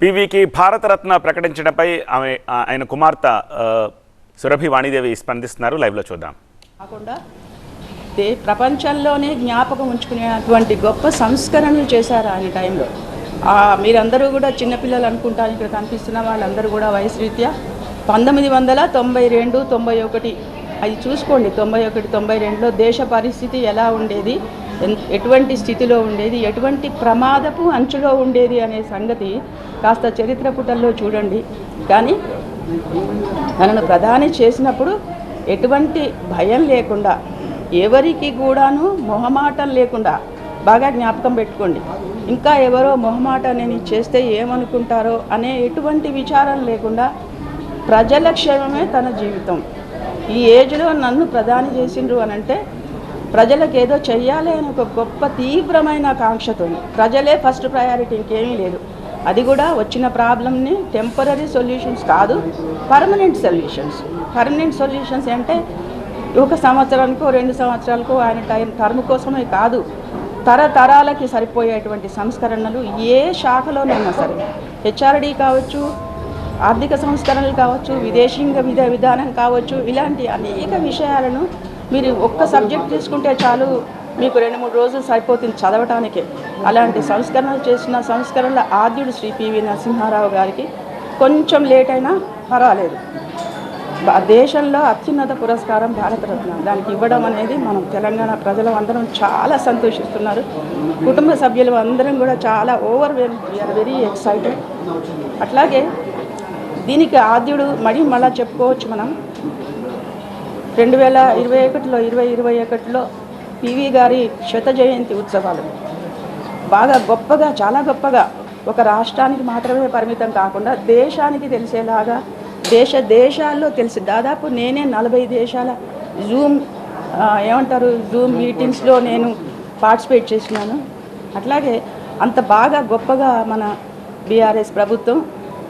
పివికి భారతరత్న ప్రకటించడంపై ఆమె ఆయన కుమార్తె సురభి వాణిదేవి స్పందిస్తున్నారు. లైవ్లో చూద్దాం. కాకుండా ప్రపంచంలోనే జ్ఞాపకం ఉంచుకునేటువంటి గొప్ప సంస్కరణలు చేశారు ఆయన టైంలో. మీరందరూ కూడా చిన్నపిల్లలు అనుకుంటారు ఇక్కడ కనిపిస్తున్న వాళ్ళందరూ కూడా వయసు రీత్యా. పంతొమ్మిది వందల తొంభై రెండు తొంభై ఒకటి. అది చూసుకోండి తొంభై ఒకటి తొంభై రెండులో దేశ పరిస్థితి ఎలా ఉండేది ఎటువంటి స్థితిలో ఉండేది ఎటువంటి ప్రమాదపు అంచులో ఉండేది అనే సంగతి కాస్త చరిత్ర పుటల్లో చూడండి. కానీ తనను ప్రధాని చేసినప్పుడు ఎటువంటి భయం లేకుండా ఎవరికి కూడాను మొహమాటం లేకుండా బాగా జ్ఞాపకం పెట్టుకోండి. ఇంకా ఎవరో మొహమాట నేను చేస్తే ఏమనుకుంటారో అనే ఎటువంటి విచారం లేకుండా ప్రజల క్షేమమే తన జీవితం. ఈ ఏజ్లో నన్ను ప్రధాని చేసిండ్రు అని అంటే ప్రజలకు ఏదో చెయ్యాలి అని ఒక గొప్ప తీవ్రమైన కాంక్షతో ప్రజలే ఫస్ట్ ప్రయారిటీ ఇంకేమీ లేదు. అది కూడా వచ్చిన ప్రాబ్లమ్ని టెంపరీ సొల్యూషన్స్ కాదు పర్మనెంట్ సొల్యూషన్స్. పర్మనెంట్ సొల్యూషన్స్ అంటే ఒక సంవత్సరానికో రెండు సంవత్సరాలకో ఆయన టైం టర్మ్ కోసమే కాదు తరతరాలకి సరిపోయేటువంటి సంస్కరణలు ఏ శాఖలోనైనా సరే. హెచ్ఆర్డీ కావచ్చు ఆర్థిక సంస్కరణలు కావచ్చు విదేశీంగ విధ విధానం కావచ్చు ఇలాంటి అనేక విషయాలను మీరు ఒక్క సబ్జెక్ట్ తీసుకుంటే చాలు మీకు రెండు మూడు రోజులు సరిపోతుంది చదవటానికే. అలాంటి సంస్కరణలు చేసిన సంస్కరణల ఆద్యుడు శ్రీ పివి నరసింహారావు గారికి కొంచెం లేట్ అయినా పర్వాలేదు. దేశంలో అత్యున్నత పురస్కారం భారతరత్న. దానికి ఇవ్వడం అనేది మనం తెలంగాణ ప్రజలు అందరం చాలా సంతోషిస్తున్నారు. కుటుంబ సభ్యులు అందరం కూడా చాలా ఓవర్ వీఆర్ వెరీ ఎక్సైటెడ్. అట్లాగే దీనికి ఆద్యుడు మళ్ళీ మళ్ళా చెప్పుకోవచ్చు మనం. రెండు వేల ఇరవై ఒకటిలో ఇరవై ఇరవై ఒకటిలో పివి గారి శత జయంతి ఉత్సవాలు. బాగా గొప్పగా చాలా గొప్పగా ఒక రాష్ట్రానికి మాత్రమే పరిమితం కాకుండా దేశానికి తెలిసేలాగా దేశ దేశాల్లో తెలిసి దాదాపు నేనే నలభై దేశాల జూమ్ ఏమంటారు జూమ్ మీటింగ్స్లో నేను పార్టిసిపేట్ చేసినాను. అట్లాగే అంత బాగా గొప్పగా మన బీఆర్ఎస్ ప్రభుత్వం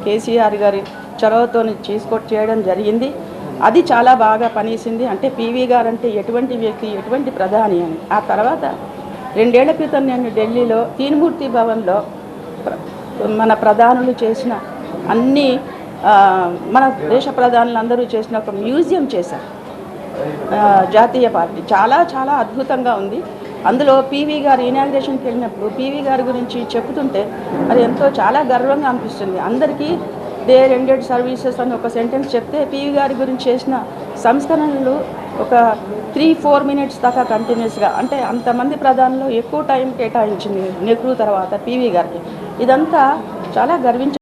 కేసీఆర్ గారి చొరవతో చేసుకొ చేయడం జరిగింది. అది చాలా బాగా పనిచేసింది. అంటే పీవీ గారు అంటే ఎటువంటి వ్యక్తి ఎటువంటి ప్రధాని అని. ఆ తర్వాత రెండేళ్ళ క్రితం నేను ఢిల్లీలో తీన్మూర్తి భవన్లో ప్ర- మన ప్రధానులు చేసిన అన్ని మన దేశ ప్రధానులు అందరూ చేసిన ఒక మ్యూజియం చేశారు. జాతీయ పార్టీ. చాలా చాలా అద్భుతంగా ఉంది. అందులో పీవీ గారు ఇనాగ్రేషన్కి వెళ్ళినప్పుడు పీవీ గారి గురించి చెప్తుంటే అది ఎంతో చాలా గర్వంగా అనిపిస్తుంది. అందరికీ దేర్ రెండెడ్ సర్వీసెస్ అని ఒక సెంటెన్స్ చెప్తే పీవీ గారి గురించి చేసిన సంస్కరణలు ఒక త్రీ ఫోర్ మినిట్స్ దాకా కంటిన్యూస్గా అంటే అంతమంది ప్రధానులు ఎక్కువ టైం కేటాయించింది నెహ్రూ తర్వాత పీవీ గారికి. ఇదంతా చాలా గర్వించ